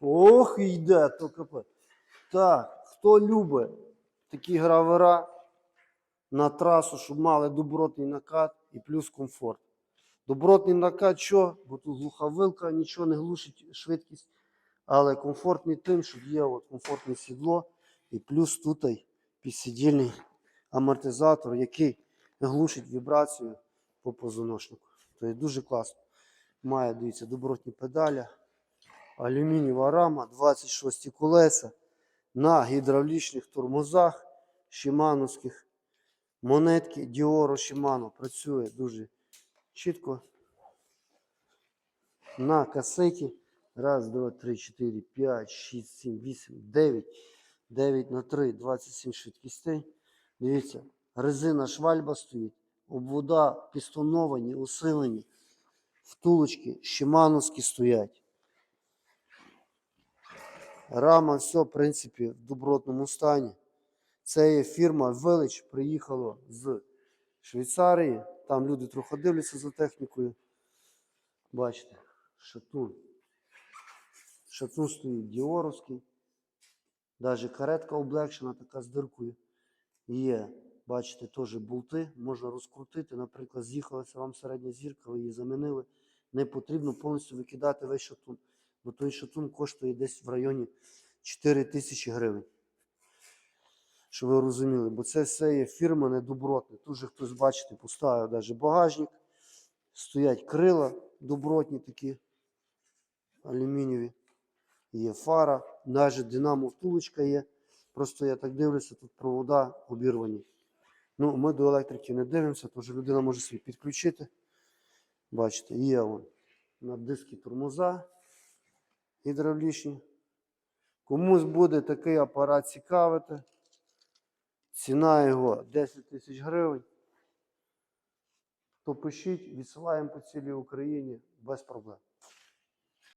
Ох, йде, то капець. Так, хто любить такі гравера на трасу, щоб мали добротний накат і плюс комфорт. Добротний накат що? Бо тут глуха вилка, нічого не глушить швидкість, але комфортний тим, що є от комфортне сідло і плюс тут підсидільний амортизатор, який глушить вібрацію по позвоночнику. Тобто дуже класно. Має, дивіться, добротні педалі, алюмінієва рама, 26 колеса на гідравлічних тормозах, шимановських монетки Діоро Shimano працює дуже чітко. На касеті. Раз, два, три, чотири, п'ять, шість, сім, вісім, дев'ять. 9 на 3, 27 швидкостей. Дивіться, резина швальба стоїть, обвода пістоновані, усилені, втулочки щемановські стоять. Рама, все, в принципі, в добротному стані. Це є фірма Велич, приїхала з Швейцарії. Там люди трохи дивляться за технікою. Бачите, шатун. Шатун стоїть діоровський. Даже каретка облегшена, така з диркою. Є, бачите, теж болти, можна розкрутити. Наприклад, з'їхалася вам середня зірка, ви її замінили. Не потрібно повністю викидати весь шатун. Бо той шатун коштує десь в районі 4 тисячі гривень. Щоб ви розуміли, бо це все є фірма недобротне. Тут же хтось, бачите, поставив навіть багажник. Стоять крила добротні такі, алюмінієві. Є фара, навіть динамо втулочка є. Просто я так дивлюся, тут провода обірвані. Ну, ми до електрики не дивимося, тож людина може собі підключити. Бачите, є вон на диски тормоза гідравлічні. Комусь буде такий апарат цікавити. Ціна його 10 тисяч гривень. То пишіть, відсилаємо по цілій Україні без проблем.